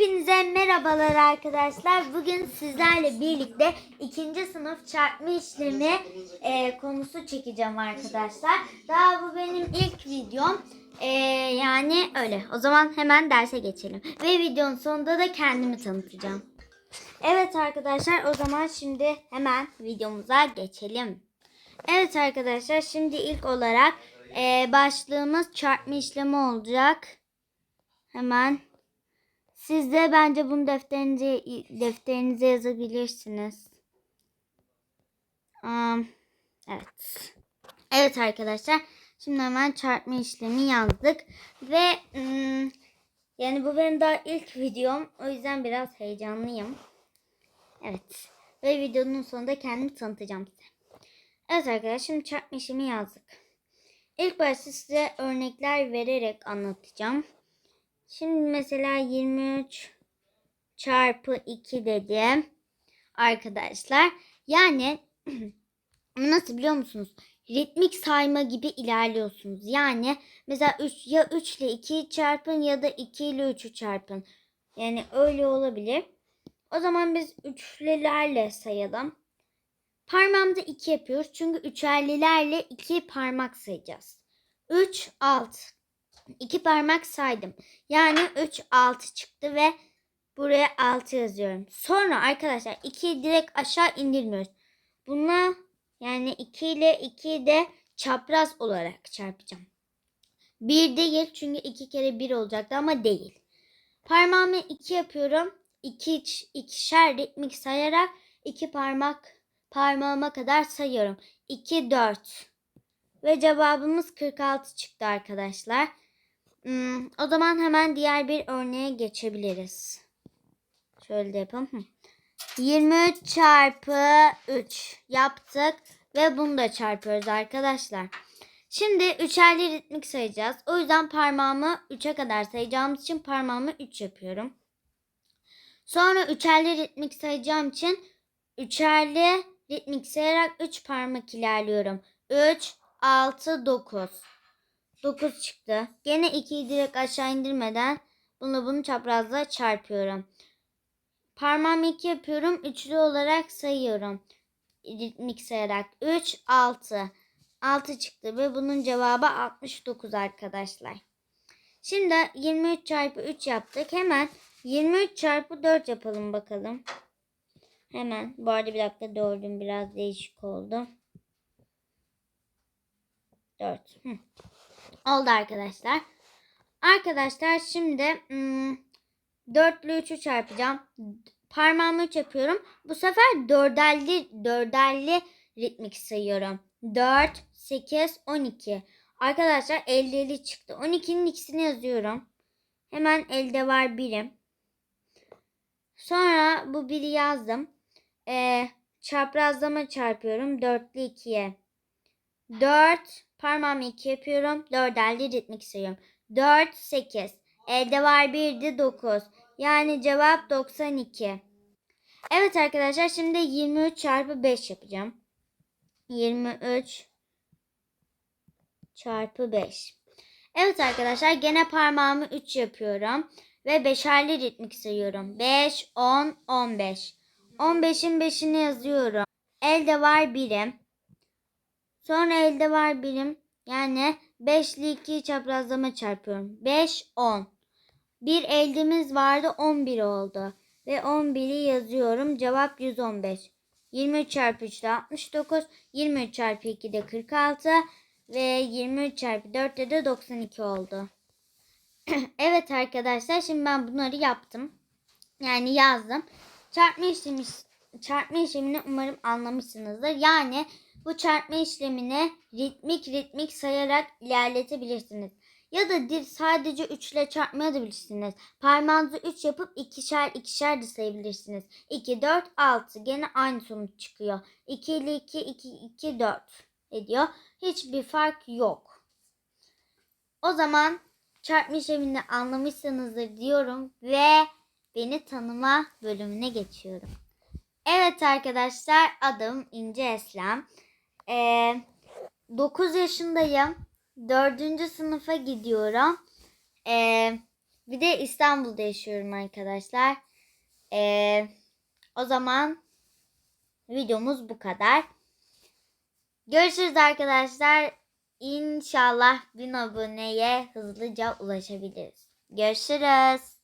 Hepinize merhabalar arkadaşlar. Bugün sizlerle birlikte ikinci sınıf çarpma işlemi e, konusu çekeceğim arkadaşlar. Daha bu benim ilk videom. E, yani öyle. O zaman hemen derse geçelim. Ve videonun sonunda da kendimi tanıtacağım. Evet arkadaşlar o zaman şimdi hemen videomuza geçelim. Evet arkadaşlar şimdi ilk olarak e, başlığımız çarpma işlemi olacak. Hemen siz de bence bunu defterinize, defterinize yazabilirsiniz. Am, evet. Evet arkadaşlar. Şimdi hemen çarpma işlemi yazdık. Ve ım, yani bu benim daha ilk videom. O yüzden biraz heyecanlıyım. Evet. Ve videonun sonunda kendimi tanıtacağım size. Evet arkadaşlar şimdi çarpma işlemi yazdık. İlk başta size örnekler vererek anlatacağım. Şimdi mesela 23 çarpı 2 dedim. Arkadaşlar yani nasıl biliyor musunuz? Ritmik sayma gibi ilerliyorsunuz. Yani mesela 3 ya 3 ile 2'yi çarpın ya da 2 ile 3'ü çarpın. Yani öyle olabilir. O zaman biz üçlülerle sayalım. Parmağımda 2 yapıyoruz. Çünkü üçerlilerle 2 parmak sayacağız. 3, 6. 2 parmak saydım. Yani 3, 6 çıktı ve buraya 6 yazıyorum. Sonra arkadaşlar 2'yi direkt aşağı indirmiyoruz. Buna yani 2 ile 2'yi de çapraz olarak çarpacağım. 1 değil çünkü 2 kere 1 olacaktı ama değil. Parmağımı 2 yapıyorum. 2 ikişer ritmik sayarak 2 parmak parmağıma kadar sayıyorum. 2 4 ve cevabımız 46 çıktı arkadaşlar. Hmm, o zaman hemen diğer bir örneğe geçebiliriz. Şöyle de yapalım. Hı. 23 çarpı 3 yaptık ve bunu da çarpıyoruz arkadaşlar. Şimdi üçerli ritmik sayacağız. O yüzden parmağımı 3'e kadar sayacağımız için parmağımı 3 yapıyorum. Sonra üçerli ritmik sayacağım için üçerli ritmik sayarak 3 parmak ilerliyorum. 3, 6, 9. 9 çıktı. Gene 2'yi direkt aşağı indirmeden bunu bunu çaprazla çarpıyorum. Parmağımı 2 yapıyorum. Üçlü olarak sayıyorum. Ritmik sayarak. 3, 6. 6 çıktı ve bunun cevabı 69 arkadaşlar. Şimdi 23 çarpı 3 yaptık. Hemen 23 çarpı 4 yapalım bakalım. Hemen. Bu arada bir dakika dördüm biraz değişik oldu. 4. Hı. Oldu arkadaşlar. Arkadaşlar şimdi hmm, 4 ile 3'ü çarpacağım. Parmağımı 3 yapıyorum. Bu sefer dörderli, dörderli ritmik sayıyorum. 4, 8, 12. Arkadaşlar elde 50 çıktı. 12'nin ikisini yazıyorum. Hemen elde var birim. Sonra bu biri yazdım. Ee, çaprazlama çarpıyorum. 4 ile 2'ye. 4 parmağımı 2 yapıyorum. 4'erli ritmik sayıyorum. 4, 8. Elde var 1 de 9. Yani cevap 92. Evet arkadaşlar şimdi 23 çarpı 5 yapacağım. 23 çarpı 5. Evet arkadaşlar gene parmağımı 3 yapıyorum. Ve beşerli ritmik sayıyorum. 5, 10, 15. 15'in 5'ini yazıyorum. Elde var birim. Sonra elde var birim. Yani 5 ile 2'yi çaprazlama çarpıyorum. 5, 10. Bir eldemiz vardı 11 oldu. Ve 11'i yazıyorum. Cevap 115. 23 çarpı 3 de 69. 23 çarpı 2 de 46. Ve 23 çarpı 4 de, de 92 oldu. evet arkadaşlar şimdi ben bunları yaptım. Yani yazdım. Çarpma işlemi, çarpma işlemini umarım anlamışsınızdır. Yani bu çarpma işlemini ritmik ritmik sayarak ilerletebilirsiniz. Ya da sadece 3 ile çarpmayabilirsiniz. Parmağınızı 3 yapıp ikişer ikişer de sayabilirsiniz. 2, 4, 6 gene aynı sonuç çıkıyor. 2 ile 2, 2, 2, 4 ediyor. Hiçbir fark yok. O zaman çarpma işlemini anlamışsınızdır diyorum ve beni tanıma bölümüne geçiyorum. Evet arkadaşlar adım İnce Eslem. Ee, 9 yaşındayım. 4. sınıfa gidiyorum. Ee, Bir de İstanbul'da yaşıyorum arkadaşlar. Ee, o zaman videomuz bu kadar. Görüşürüz arkadaşlar. İnşallah 1000 aboneye hızlıca ulaşabiliriz. Görüşürüz.